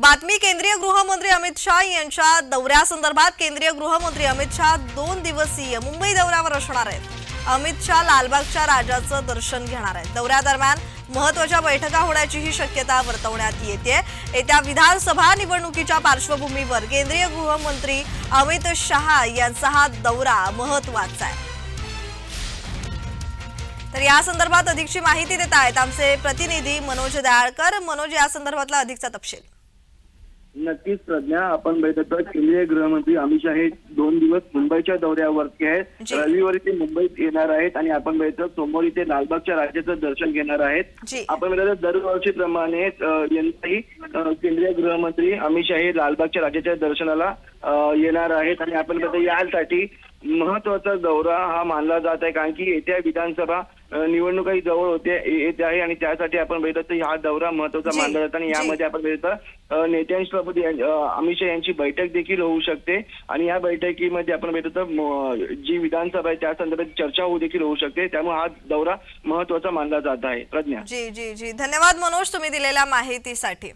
बातमी केंद्रीय गृहमंत्री अमित शाह यांच्या दौऱ्यासंदर्भात केंद्रीय गृहमंत्री अमित शाह दोन दिवसीय मुंबई दौऱ्यावर असणार आहेत. अमित शाह लालबागच्या राजाचं दर्शन घेणार आहेत. दौऱ्यादरम्यान महत्त्वाच्या बैठका होण्याचीही शक्यता वर्तवण्यात येते. येत्या विधानसभा निवडणुकीच्या पार्श्वभूमीवर केंद्रीय गृहमंत्री अमित शहा यांचा हा दौरा महत्त्वाचा आहे. तर या संदर्भात अधिकची माहिती देत आहेत आमचे प्रतिनिधी मनोज दयाळकर. मनोज या संदर्भातला अधिकचा तपशील. नक्कीच प्रज्ञा. आपण बघितलं केंद्रीय गृहमंत्री अमित शाह हे दोन दिवस मुंबईच्या दौऱ्यावरती आहेत. रविवारी ते मुंबईत येणार आहेत आणि आपण बघितलं सोमवारी ते लालबागच्या राजाचं दर्शन घेणार आहेत. आपण बघितलं दरवर्षीप्रमाणे यंदाही केंद्रीय गृहमंत्री अमित शाह हे लालबागच्या राजाच्या दर्शनाला येणार आहेत. आणि आपण बघितलं यासाठी महत्त्वाचा दौरा हा मानला जात आहे. कारण की येत्या विधानसभा निवडणुकाही जवळ होते येत आहे आणि त्यासाठी आपण बघितलं तर हा दौरा महत्त्वाचा मानला जातो आणि. यामध्ये आपण बघितलं अं, नेत्यांसोबत अमित शाह यांची बैठक देखील होऊ शकते आणि या बैठकीमध्ये आपण बघितलं तर जी विधानसभा आहे त्या संदर्भात चर्चा होऊ देखील होऊ शकते. त्यामुळे हा दौरा महत्त्वाचा मानला जात आहे. प्रज्ञा. जी जी जी. धन्यवाद मनोज तुम्ही दिलेल्या माहितीसाठी.